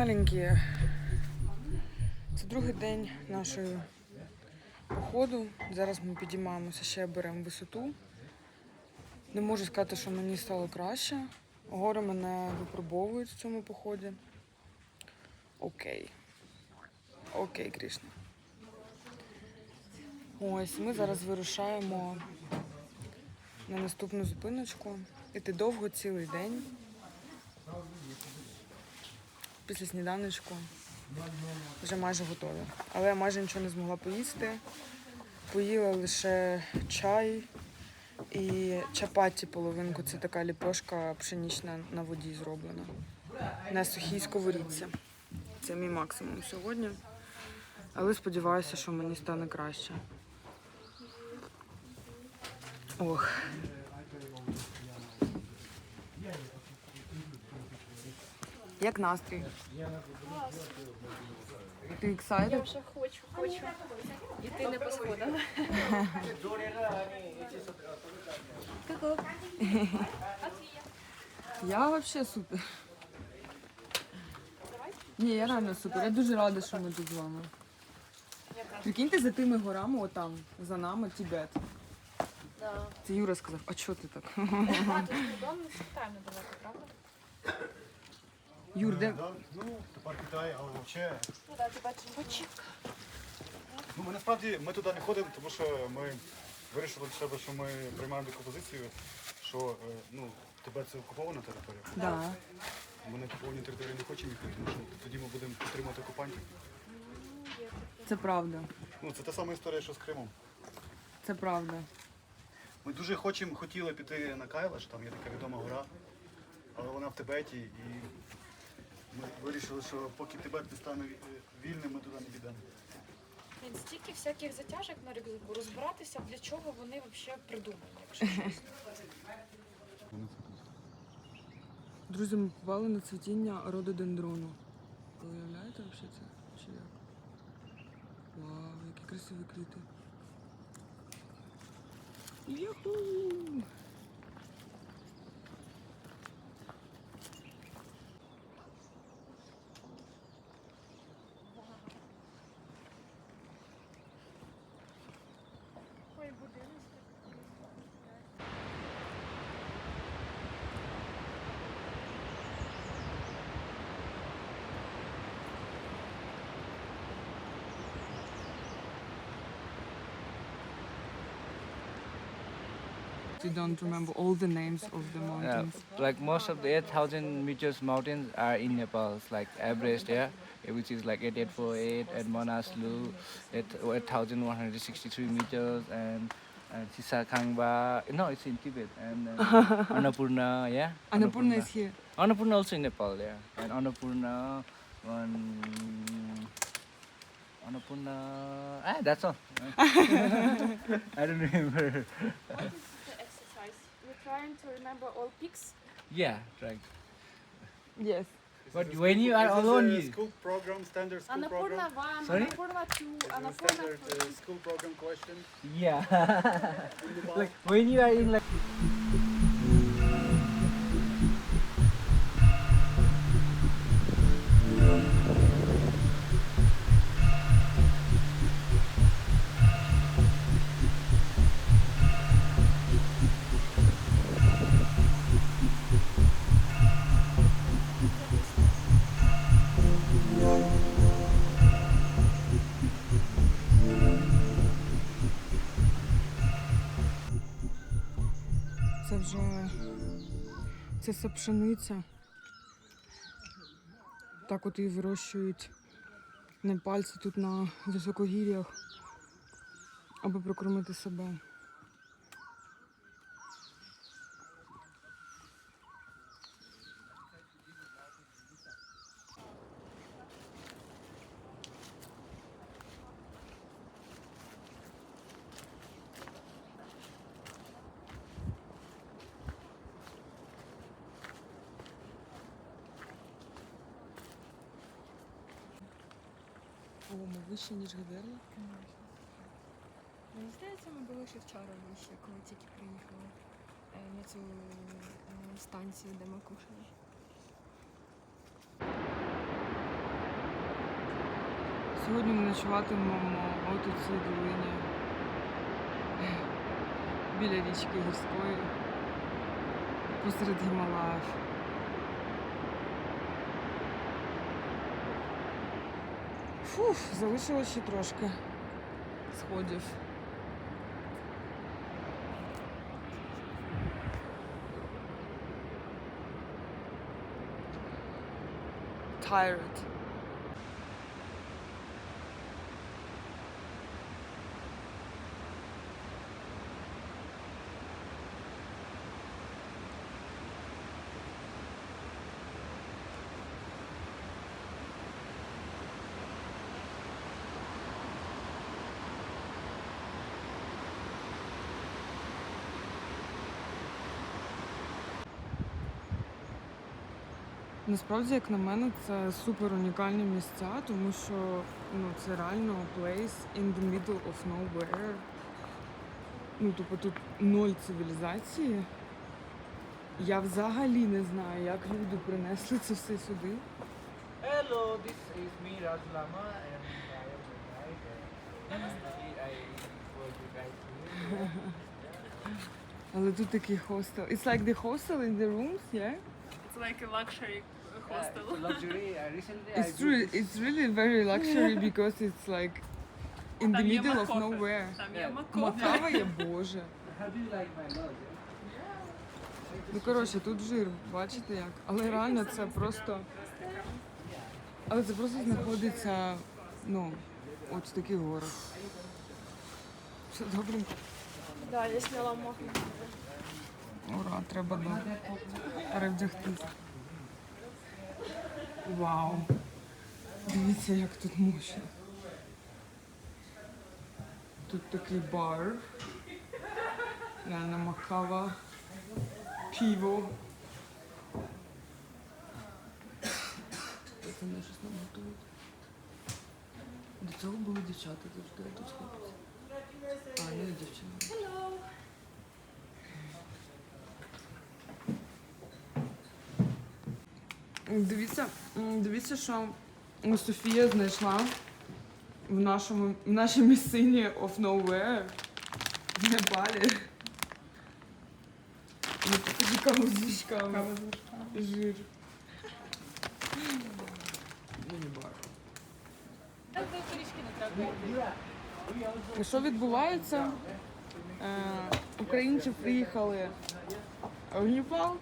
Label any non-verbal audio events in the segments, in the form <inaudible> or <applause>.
маленькі. Це другий день нашої походу. Зараз ми підіймаємося, ще беремо висоту. Не можу сказати, що мені стало краще. Гори мене випробовують в цьому поході. Окей. Окей, Крішна. Ось, ми зараз вирушаємо на наступну зупиночку. Іти довго цілий день. Після сніданочку вже майже готові. Але я майже нічого не змогла поїсти. Поїла лише чай і чапаті половинку. Це така ліпошка пшенічна на воді зроблена. На сухій сковорідці. Це мій максимум сьогодні. Але сподіваюся, що мені стане краще. Ох. Як настрій? Ти Я excited? вже хочу, хочу. Іти не по сходах. Я вообще супер. Ні, я реально супер. Я дуже рада, що ми тут з вами. Прикиньте за тими горами, отам, за нами Тібет. Да. Це Юра сказав, а чого ти так? А, кордон не спитаємо правда? Юр, де. Ну, тепер Китай, але взагалі. Ну так, ти бачиш бочівка. Ну, ми насправді ми туди не ходимо, тому що ми вирішили для себе, що ми приймаємо таку позицію, що е, ну, тебе це окупована територія. Да. Ми на окупованій території не хочемо їхати, тому що тоді ми будемо підтримувати окупантів. Це правда. Ну, це та сама історія, що з Кримом. Це правда. Ми дуже хочемо, хотіли піти на Кайлаш, там є така відома гора, але вона в Тибеті, і ми вирішили, що поки Тибет не стане вільним, ми туди не підемо. Блін, стільки всяких затяжок на рюкзаку. Розбиратися, для чого вони взагалі придумали, якщо. Друзі, ми попали на цвітіння рододендрону. Ви уявляєте взагалі це? Чи як? Вау, які красиві квіти. Юху! You don't remember all the names of the Yeah, mountains. like most of the 8,000 meters mountains are in Nepal. It's like Everest, yeah, which is like 8848, at Manaslu, at 8,163 meters, and and Sisakangba. No, it's in Tibet, and then <laughs> Annapurna, yeah. Annapurna is here. Annapurna also in Nepal, yeah, and Annapurna, one. Annapurna, ah, that's all. <laughs> <laughs> I don't remember. What is the exercise? We're trying to remember all peaks. Yeah, right. Yes. But when you are is alone, a you, school program, standard school Annapurna program. 1, Sorry? Annapurna 2, This Annapurna standard 3. uh, school program question. Yeah. <laughs> like when you are in like Вже це все пшениця. Так от її вирощують на пальці тут на високогір'ях, аби прокормити себе. О, ми вище, ніж Гаверло. Мені здається, ми були ще вчора вище, коли тільки приїхали е, на цю е, станцію, де ми кушали. Сьогодні ми ночуватимемо от у цій долині біля річки гірської посеред Гімалаїв. Фух, залишилось ще трошки сходів. Насправді, як на мене, це супер унікальні місця, тому що ну, це реально place in the middle of nowhere. Ну, тобто тут ноль цивілізації. Я взагалі не знаю, як люди принесли це все сюди. Hello, this is me, Raj Lama, and I am the guide. I. <laughs> Але тут такий хостел. It's like the hostel in the rooms, yeah? It's like a luxury hostel. Uh, <laughs> luxury. Uh, recently, I It's true. this- It's really very luxury because it's like in the Там є middle of Макофе. nowhere. Там є Макофе. Макава є Боже. How do you like my lodge? Ну коротше, тут жир, бачите як. Але реально це просто. Але це просто знаходиться, ну, от в таких горах. Все добренько. Да, я сняла моху. Ура, треба до перевдягтися. Вау. Дивіться, як тут мощно. Тут такий бар. Реально макава. Піво. Це не щось нам готують. До цього були дівчата завжди, а тут хлопці. А, не дівчина. Дивіться, дивіться, що Софія знайшла в нашому в нашій місцині of nowhere в Непалі. Ну, тут з вишками. Жир. Міні-бар. Що відбувається? Е, українці приїхали в Непал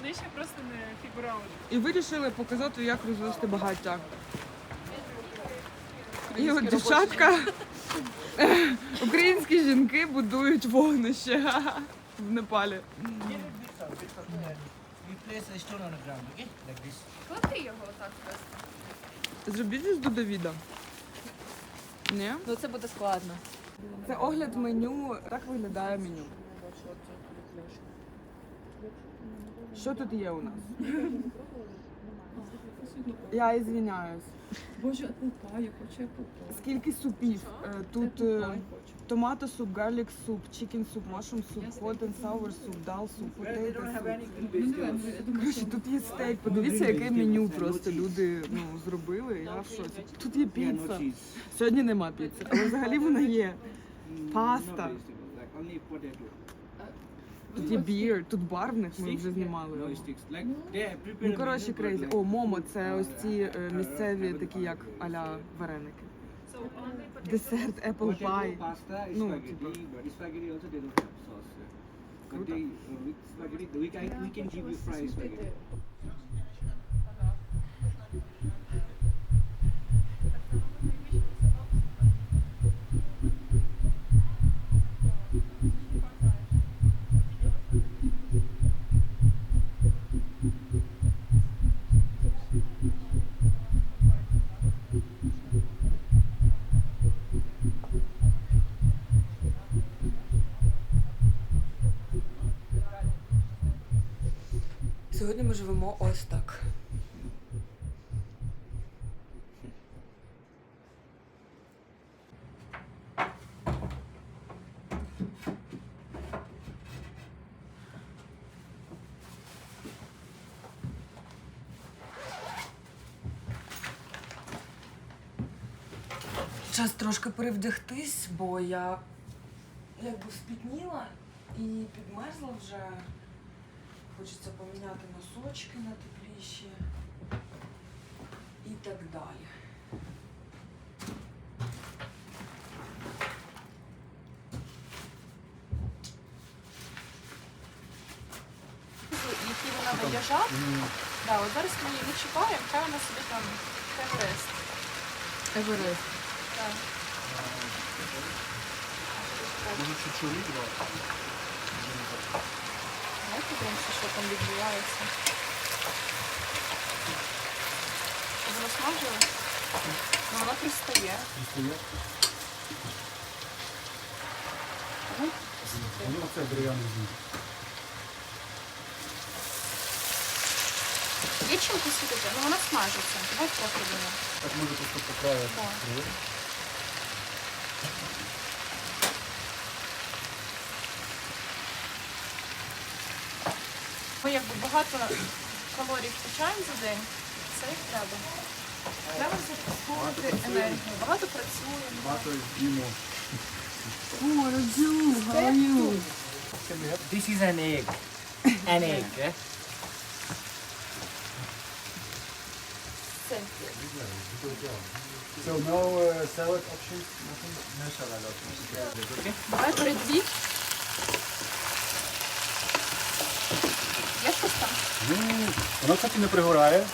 Вони ще просто не фігурали. і вирішили показати, як розвести багаття. І от дівчатка, українські жінки будують вогнище в Непалі. Клади його отак просто. Зробіть із до Давіда. Ні? Ну це буде складно. Це огляд меню. Так виглядає меню. Що тут є у нас? Я ізвиняюсь. Боже, апелпай, я хочу апелпай. Скільки супів? Е, Тут е, томато суп, гарлік суп, чикен суп, машрум суп, hot and sour суп, дал суп, потейто суп. Коротше, тут є стейк. Подивіться, яке меню просто люди ну, зробили. Я в шоці. Тут є піца. Сьогодні нема піци, але взагалі вона є. Паста. Тут є бір, тут бар в них ми вже знімали. Have prepared Ну коротше, крейзі. О, момо, це ось ці е, місцеві такі як аля вареники. Десерт, apple pie. Ну, No, Круто. but живемо ось так. Час трошки перевдягтись, бо я якби спітніла і підмерзла вже. Хочеться поміняти носочки на тепліші і так далі. які вона виїжджав. Да, от зараз ми її відчіпаємо, хай вона собі там Еверест. Еверест. Так. Може чуть-чуть, подивимося, що там відбувається. Воно смажило? Ну, воно пристає. Ну, Ну, оце дерев'яний зніг. Є чим посвітити? Ну, вона смажиться. Давай трохи дамо. Так може просто по краю. Так. Ми якби багато калорій втрачаємо за день. Це як треба. Треба заповнити енергію. Багато працюємо. Багато їмо. This is an egg. An egg, yeah? Це So no uh, salad options? Nothing? No salad options. Okay? Давай. Є щось там? Ну, воно, кстати, не пригорає.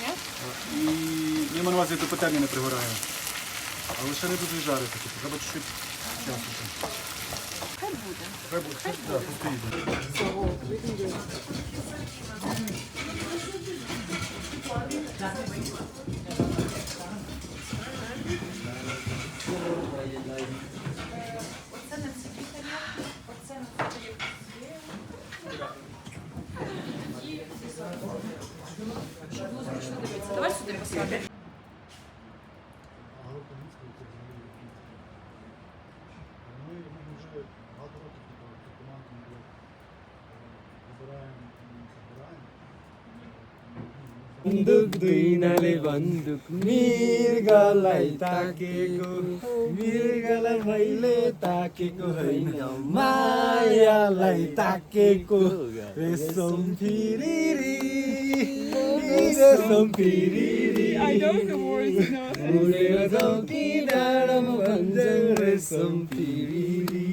Ні? І я маю на увазі до петельні не пригорає. Але ще не дуже жарити. Типу, треба чуть-чуть часу. Хай буде. Хай буде. Да, постоїть. Оце बन्दुक दुई नाले बन्दुक मृगलाई ताकेको मृगलाई मैले ताकेको होइन मायालाई ताकेको रेशम फिरिरी रेशम फिरिरी उडेर जाउँ कि डाँडामा भन्छन् रेशम फिरिरी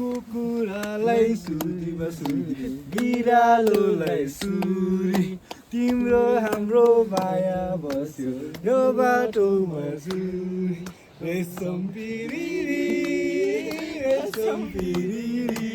कुकुरालाई सुरी बसुरी बिरालोलाई सुरी तिम्रो हाम्रो माया बस्यो यो बाटोमा रेशम पिरिरी रेशम पिरिरी